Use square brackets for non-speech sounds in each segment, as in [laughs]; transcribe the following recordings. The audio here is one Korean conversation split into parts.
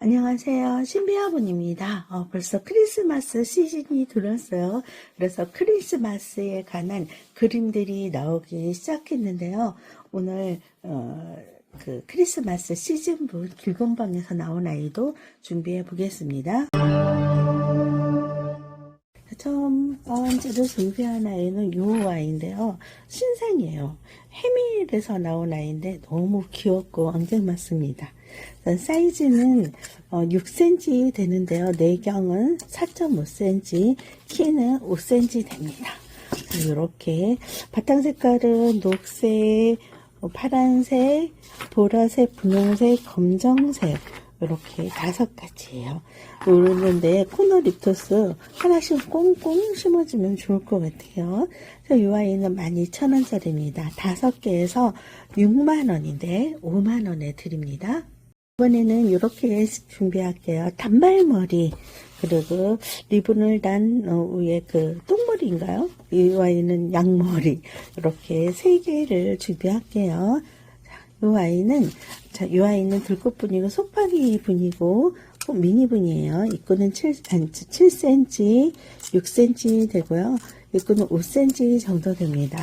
안녕하세요. 신비아버님입니다. 어, 벌써 크리스마스 시즌이 들었어요. 그래서 크리스마스에 관한 그림들이 나오기 시작했는데요. 오늘 어, 그 크리스마스 시즌분 길건방에서 나온 아이도 준비해 보겠습니다. 처음 번째로 준비한 아이는 요 아이인데요. 신상이에요. 해밀에서 나온 아이인데 너무 귀엽고 앙증맞습니다. 사이즈는 6cm 되는데요. 내경은 4.5cm, 키는 5cm 됩니다. 이렇게 바탕 색깔은 녹색, 어, 파란색, 보라색, 분홍색, 검정색 이렇게 다섯 가지예요. 오르는데 코너 립토스 하나씩 꽁꽁 심어주면 좋을 것 같아요. 이 아이는 12,000원짜리입니다. 다섯 개에서 6만원인데 5만원에 드립니다. 이번에는 이렇게 준비할게요. 단발머리 그리고 리본을 단 어, 위에 그 똥머리인가요? 이 아이는 양머리 이렇게 세 개를 준비할게요. 이 아이는 자, 이 아이는 들꽃분이고 속박이 분이고 미니 분이에요. 입구는 7, 아니, 7cm, 6cm 되고요. 입구는 5cm 정도 됩니다.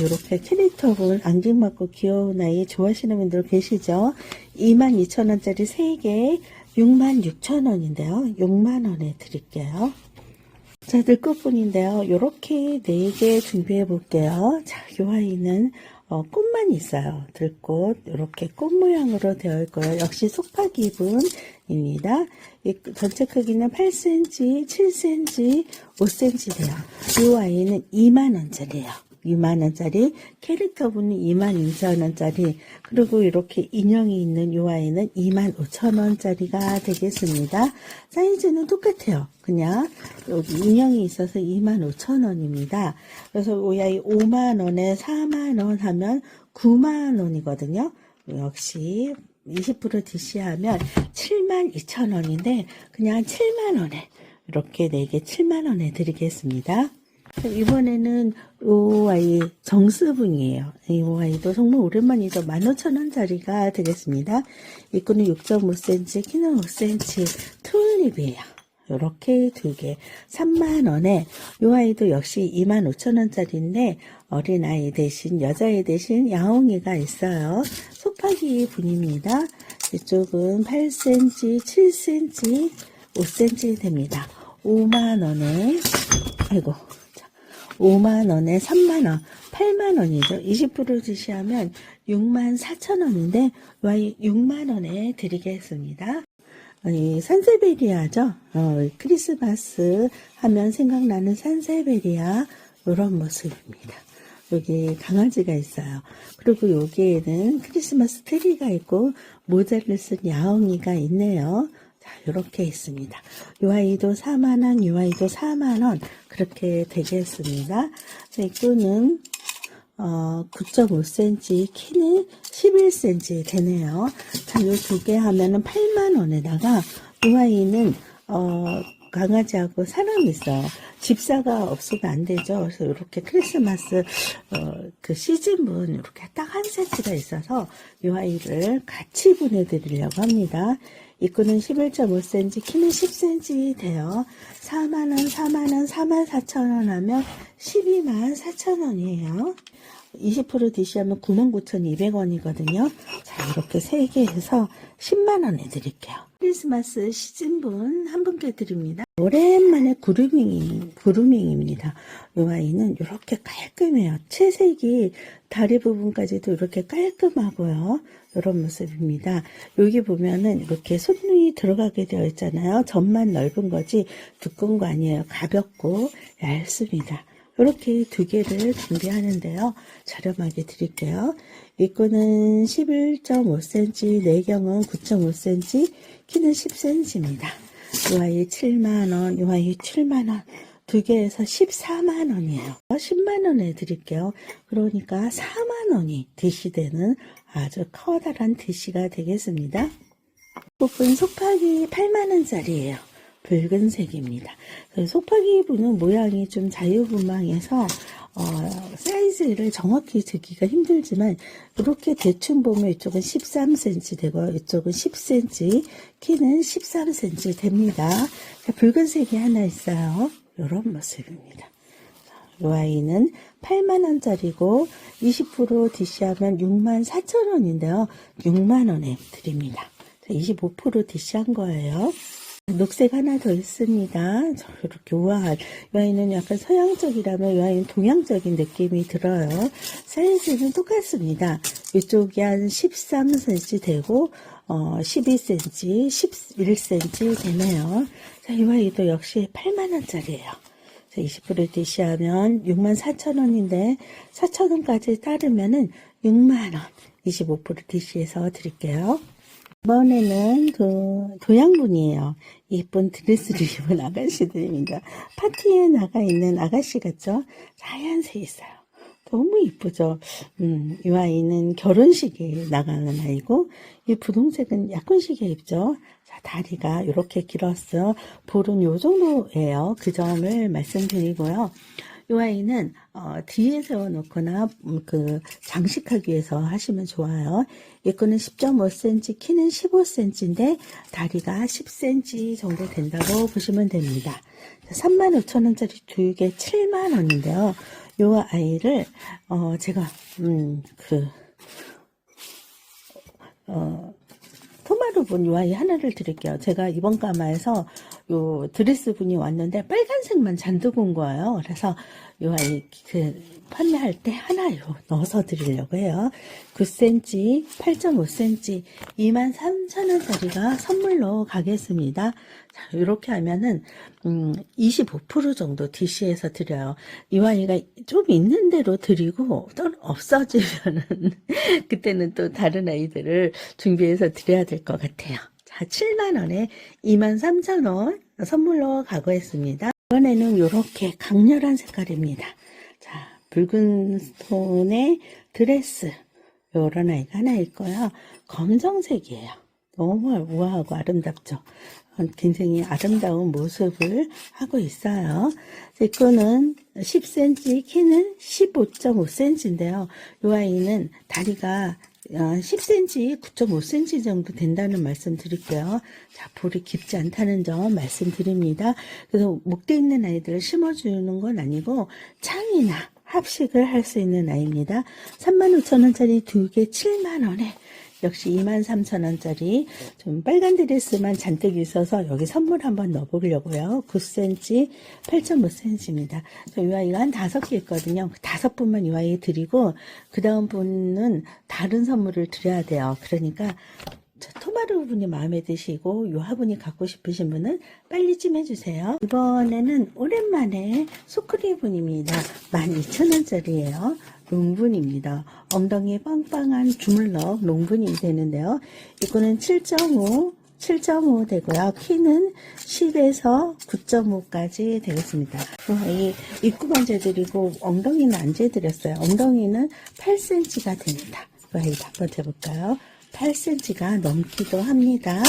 이렇게 캐릭터분 앙증맞고 귀여운 아이 좋아하시는 분들 계시죠? 22,000원짜리 3개 66,000원인데요. 6만원에 드릴게요. 자, 들꽃분인데요. 이렇게 4개 준비해 볼게요. 자, 이 아이는 어, 꽃만 있어요. 들꽃 이렇게 꽃 모양으로 되어 있고요. 역시 속파기분입니다. 이 전체 크기는 8cm, 7cm, 5cm 돼요. 이 아이는 2만원짜리예요. 2만원짜리 캐릭터분은 22,000원짜리 그리고 이렇게 인형이 있는 이 아이는 25,000원짜리가 되겠습니다. 사이즈는 똑같아요. 그냥 여기 인형이 있어서 25,000원입니다. 그래서 이 아이 5만원에 4만원 하면 9만원이거든요. 역시 20% DC하면 72,000원인데 그냥 7만원에 이렇게 4개 7만원에 드리겠습니다. 이번에는 이 아이 정스분이에요. 이 아이도 정말 오랜만이죠. 15,000원짜리가 되겠습니다. 입구는 6.5cm, 키는 5cm, 튤립이에요. 이렇게 두 개, 3만원에, 이 아이도 역시 25,000원짜리인데, 어린아이 대신, 여자애 대신 야옹이가 있어요. 속파기 분입니다. 이쪽은 8cm, 7cm, 5cm 됩니다. 5만원에, 아이고, 5만원에 3만원, 8만원이죠. 20% 지시하면 6만 4천원인데, Y 6만원에 드리겠습니다. 이 산세베리아죠. 어, 크리스마스 하면 생각나는 산세베리아, 이런 모습입니다. 여기 강아지가 있어요. 그리고 여기에는 크리스마스 트리가 있고, 모자를 쓴 야옹이가 있네요. 자, 이렇게 있습니다. 이 아이도 4만원, 이 아이도 4만원, 그렇게 되겠습니다. 입구는, 어, 9.5cm, 키는 11cm 되네요. 자, 요 두 개 하면은 8만원에다가, 이 아이는, 어, 강아지하고 사람이 있어요. 집사가 없으면 안 되죠. 그래서 이렇게 크리스마스 어, 그 시즌분 이렇게 딱 한 세트가 있어서 이 아이를 같이 보내드리려고 합니다. 입구는 11.5cm, 키는 10cm 돼요. 4만원, 4만원, 4만 4천원 하면 12만 4천원이에요. 20% DC하면 99,200원이거든요. 자, 이렇게 3개 해서 10만원에 드릴게요. 크리스마스 시즌분 한 분께 드립니다. 오랜만에 구루밍이, 구루밍입니다. 이 아이는 이렇게 깔끔해요. 채색이 다리 부분까지도 이렇게 깔끔하고요. 이런 모습입니다. 여기 보면은 이렇게 손이 들어가게 되어 있잖아요. 점만 넓은 거지 두꺼운 거 아니에요. 가볍고 얇습니다. 이렇게 두 개를 준비하는데요. 저렴하게 드릴게요. 입구는 11.5cm, 내경은 9.5cm, 키는 10cm입니다. 이 아이 7만원, 이 아이 7만원. 두 개에서 14만 원이에요. 10만 원에 드릴게요. 그러니까 4만 원이 DC되는 아주 커다란 DC가 되겠습니다. 뽑은 속파기 8만 원짜리예요. 붉은색입니다. 속파기 분은 모양이 좀 자유분방해서 어, 사이즈를 정확히 재기가 힘들지만 이렇게 대충 보면 이쪽은 13cm 되고 이쪽은 10cm 키는 13cm 됩니다. 자, 붉은색이 하나 있어요. 이런 모습입니다. 이 아이는 8만원짜리고 20% DC하면 6만 4천원인데요. 6만원에 드립니다. 25% DC한 거예요. 녹색 하나 더 있습니다. 저 이렇게 우아한 이 아이는 약간 서양적이라면 이 아이는 동양적인 느낌이 들어요. 사이즈는 똑같습니다. 이쪽이 한 13cm 되고 어, 12cm, 11cm 되네요. 자, 이 아이도 역시 8만원짜리예요. 20% DC하면 6만 4천 원인데 4천 원까지 따르면은 6만 원 25% DC해서 드릴게요. 이번에는 그 도양분이에요. 예쁜 드레스를 [laughs] 입은 아가씨들입니다. 파티에 나가 있는 아가씨 같죠? 하얀색 있어요. 너무 이쁘죠? 음, 이 아이는 결혼식에 나가는 아이고, 이 분홍색은 약혼식에 입죠? 자, 다리가 이렇게 길었어. 볼은 요 정도예요. 그 점을 말씀드리고요. 이 아이는 어, 뒤에 세워놓거나 음, 그 장식하기 위해서 하시면 좋아요. 이 거는 10.5cm, 키는 15cm인데 다리가 10cm 정도 된다고 보시면 됩니다. 35,000원짜리 두 개 7만원인데요. 이 아이를 어, 제가 음, 그 어, 토마루 분이 아이 하나를 드릴게요. 제가 이번 가마에서 요 드레스 분이 왔는데 빨간색만 잔뜩 온 거예요. 그래서 요 아이 그 판매할 때 하나 요 넣어서 드리려고 해요. 9cm, 8.5cm, 23,000원짜리가 선물로 가겠습니다. 자, 이렇게 하면은 음, 25% 정도 DC에서 드려요. 이 아이가 좀 있는 대로 드리고 또 없어지면은 [laughs] 그때는 또 다른 아이들을 준비해서 드려야 될 것 같아요. 자, 7만원에 23,000원 선물로 가고했습니다. 이번에는 이렇게 강렬한 색깔입니다. 자, 붉은 톤의 드레스. 요런 아이가 하나 있고요. 검정색이에요. 너무 우아하고 아름답죠. 어, 굉장히 아름다운 모습을 하고 있어요. 이거는 10cm, 키는 15.5cm인데요. 이 아이는 다리가 10cm, 9.5cm 정도 된다는 말씀 드릴게요. 자, 볼이 깊지 않다는 점 말씀드립니다. 그래서 목대 있는 아이들을 심어주는 건 아니고 창이나 합식을 할 수 있는 아이입니다. 35,000원짜리 두 개 7만원에 역시 23,000원짜리 좀 빨간 드레스만 잔뜩 있어서 여기 선물 한번 넣어보려고요. 9cm, 8.5cm입니다. 이 아이가 한 다섯 개 있거든요. 그 다섯 분만 이 아이 드리고 그 다음 분은 다른 선물을 드려야 돼요. 그러니까 저 토마르 분이 마음에 드시고 요 화분이 갖고 싶으신 분은 빨리 좀 해주세요. 이번에는 오랜만에 소크리 분입니다. 12,000원짜리예요. 롱분입니다. 엉덩이에 빵빵한 주물럭 롱분이 되는데요. 이거는 7.5 7.5 되고요. 키는 10에서 9.5까지 되겠습니다. 이 입구만 재드리고 엉덩이는 안 재드렸어요. 엉덩이는 8cm가 됩니다. 이거 한번 재볼까요? 8cm가 넘기도 합니다.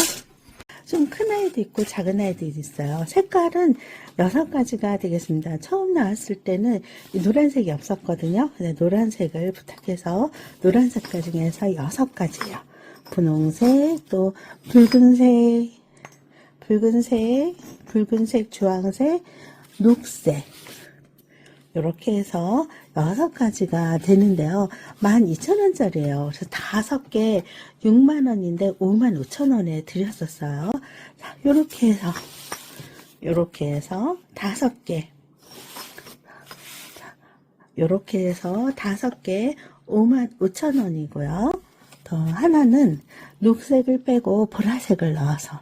좀 큰 아이도 있고 작은 아이도 있어요. 색깔은 여섯 가지가 되겠습니다. 처음 나왔을 때는 노란색이 없었거든요. 근데 노란색을 부탁해서 노란 색깔 중에서 여섯 가지요. 분홍색, 또 붉은색, 붉은색, 붉은색, 주황색, 녹색, 이렇게 해서 여섯 가지가 되는데요. 12,000원짜리예요. 그래서 다섯 개 6만 원인데 5만 5천 원에 드렸었어요. 자, 요렇게 해서 요렇게 해서 다섯 개 요렇게 해서 다섯 개 5만 5천 원이고요. 더 하나는 녹색을 빼고 보라색을 넣어서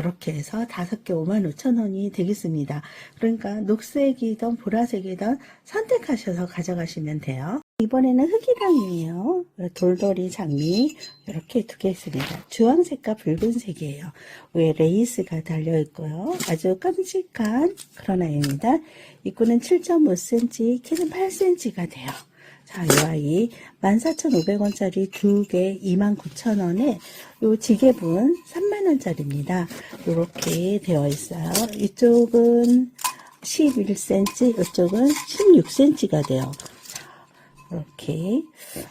이렇게 해서 다섯 개 5만 5천 원이 되겠습니다. 그러니까 녹색이든 보라색이든 선택하셔서 가져가시면 돼요. 이번에는 흑이랑이에요. 돌돌이 장미 이렇게 두 개 있습니다. 주황색과 붉은색이에요. 위에 레이스가 달려 있고요. 아주 깜찍한 그런 아이입니다. 입구는 7.5cm, 키는 8cm가 돼요. 자, 이 아이 14,500원짜리 두 개 29,000원에 요 지게분 3만원짜리입니다. 이렇게 되어 있어요. 이쪽은 11cm, 이쪽은 16cm가 돼요. 자, 이렇게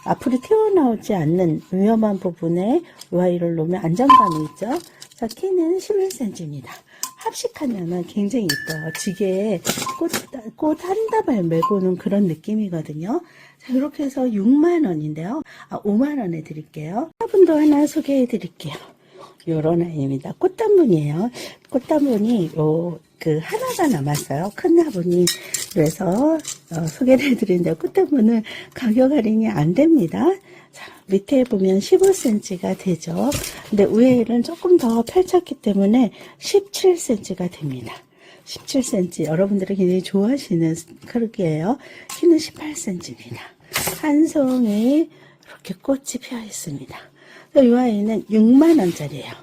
앞으로 튀어나오지 않는 위험한 부분에 이 아이를 놓으면 안정감이 있죠. 자, 키는 11cm입니다. 합식하면 굉장히 이뻐요. 지게에 꽃, 꽃 한 다발 메고는 그런 느낌이거든요. 자, 이렇게 해서 6만원인데요. 아, 5만원에 드릴게요. 화분도 하나 소개해 드릴게요. 요런 아이입니다. 꽃단문이에요. 꽃단문이 요, 그, 하나가 남았어요. 큰 화분이. 그래서, 어, 소개를 [laughs] 해드리는데, 꽃단문은 가격 할인이 안 됩니다. 자, 밑에 보면 15cm가 되죠. 근데 위에는 조금 더 펼쳤기 때문에 17cm가 됩니다. 17cm. 여러분들이 굉장히 좋아하시는 크기예요. 키는 18cm입니다. 한 송이 이렇게 꽃이 피어 있습니다. 이 아이는 6만원짜리예요.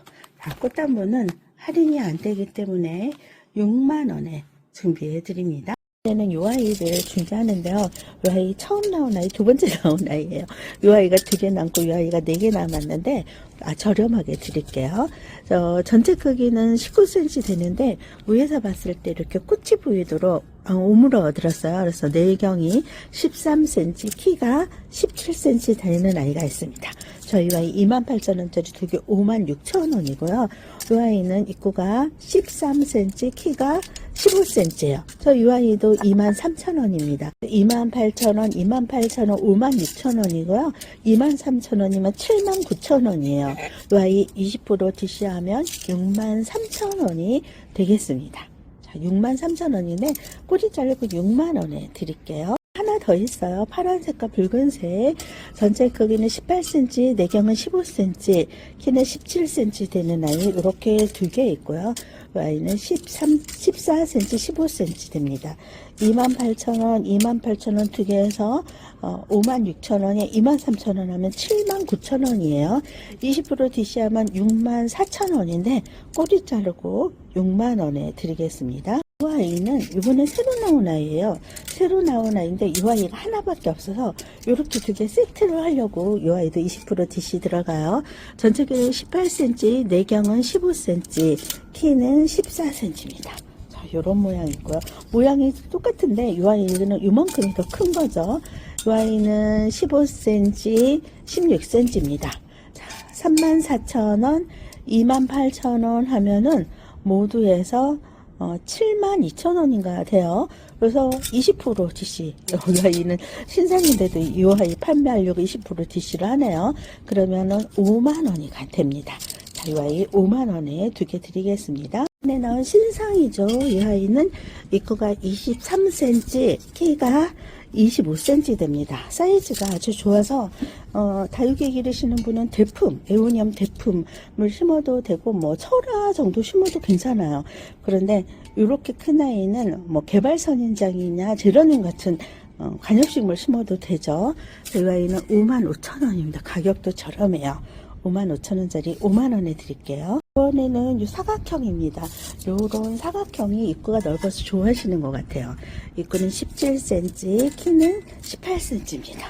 꽃단무는 할인이 안 되기 때문에 6만원에 준비해 드립니다. 이제는 요 아이를 준비하는데요. 요 아이 처음 나온 아이, 두 번째 [laughs] 나온 아이예요. 요 아이가 두 개 남고 요 아이가 네 개 남았는데 아, 저렴하게 드릴게요. 저 전체 크기는 19cm 되는데 위에서 봤을 때 이렇게 꽃이 보이도록 아, 오물어 들었어요. 그래서 내경이 13cm, 키가 17cm 되는 아이가 있습니다. 저희 아이 28,000원짜리 두 개 56,000원이고요. 이 아이는 입구가 13cm, 키가 15cm예요. 저이 아이도 23,000원입니다. 28,000원, 28,000원, 56,000원이고요. 23,000원이면 79,000원이에요. 이 아이 20% DC하면 63,000원이 되겠습니다. 자, 63,000원인데 꼬리 자르고 6만원에 드릴게요. 하나 더 있어요. 파란색과 붉은색. 전체 크기는 18cm, 내경은 15cm, 키는 17cm 되는 아이 이렇게 두 개 있고요. 이 아이는 13, 14cm, 15cm 됩니다. 28,000원, 28,000원 두 개에서 어, 56,000원에 23,000원 하면 79,000원이에요. 20% DC하면 64,000원인데 꼬리 자르고 6만원에 드리겠습니다. 이 아이는 이번에 새로 나온 아이예요. 새로 나온 아이인데 이 아이가 하나밖에 없어서 이렇게 두 개 세트를 하려고 이 아이도 20% DC 들어가요. 전체 길이 18cm, 내경은 15cm, 키는 14cm입니다. 자, 요런 모양 있고요. 모양이 똑같은데 이 아이는 이만큼이 더 큰 거죠. 이 아이는 15cm, 16cm입니다. 자, 34,000원, 28,000원 하면은 모두 해서 어, 72,000원인가 돼요. 그래서 20% DC. 이 아이는 신상인데도 이 아이 판매 하려고 20% DC를 하네요. 그러면은 5만원이 됩니다. 자, 이 아이 5만원에 두 개 드리겠습니다. 네, 나온 신상이죠. 이 아이는 입구가 23cm, 키가 25cm 됩니다. 사이즈가 아주 좋아서 어, 다육이 기르시는 분은 대품, 에오니엄 대품을 심어도 되고 뭐 철화 정도 심어도 괜찮아요. 그런데 이렇게 큰 아이는 뭐 개발 선인장이냐 제러늄 같은 어, 관엽식물 심어도 되죠. 이 아이는 55,000원입니다. 가격도 저렴해요. 55,000원짜리 5만 원에 드릴게요. 이번에는 이 사각형입니다. 요런 사각형이 입구가 넓어서 좋아하시는 것 같아요. 입구는 17cm, 키는 18cm입니다.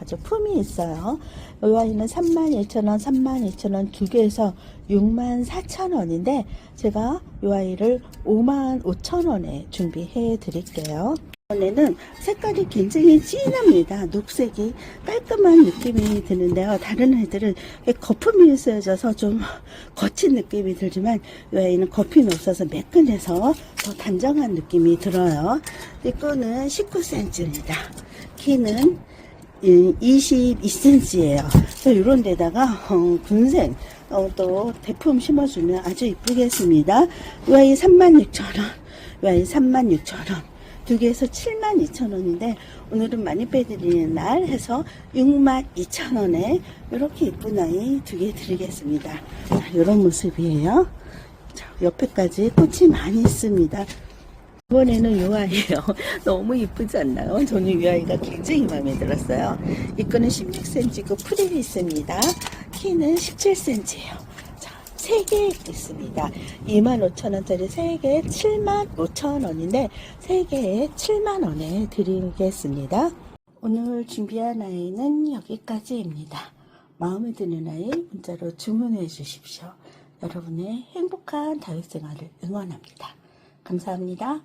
아주 품이 있어요. 이 아이는 32,000원, 32,000원 두 개에서 64,000원인데 제가 이 아이를 55,000원에 준비해 드릴게요. 이번에는 색깔이 굉장히 진합니다. 녹색이 깔끔한 느낌이 드는데요. 다른 애들은 거품이 있어져서 좀 [laughs] 거친 느낌이 들지만 이 아이는 거품이 없어서 매끈해서 더 단정한 느낌이 들어요. 이 거는 19cm입니다. 키는 22cm예요. 이런 데다가 어, 군생 어, 또 대품 심어주면 아주 이쁘겠습니다. 이 아이 36,000원, 이 아이 36,000원. 두 개에서 72,000원인데 오늘은 많이 빼드리는 날 해서 62,000원에 이렇게 이쁜 아이 두 개 드리겠습니다. 자, 이런 모습이에요. 자, 옆에까지 꽃이 많이 있습니다. 이번에는 이 아이예요. [laughs] 너무 이쁘지 않나요? 저는 이 아이가 굉장히 마음에 들었어요. 이 거는 16cm고 프릴이 있습니다. 키는 17cm예요. 자, 3개 있습니다. 25,000원짜리 3개 75,000원인데 3개에 7만원에 드리겠습니다. 오늘 준비한 아이는 여기까지입니다. 마음에 드는 아이 문자로 주문해 주십시오. 여러분의 행복한 다육생활을 응원합니다. 감사합니다.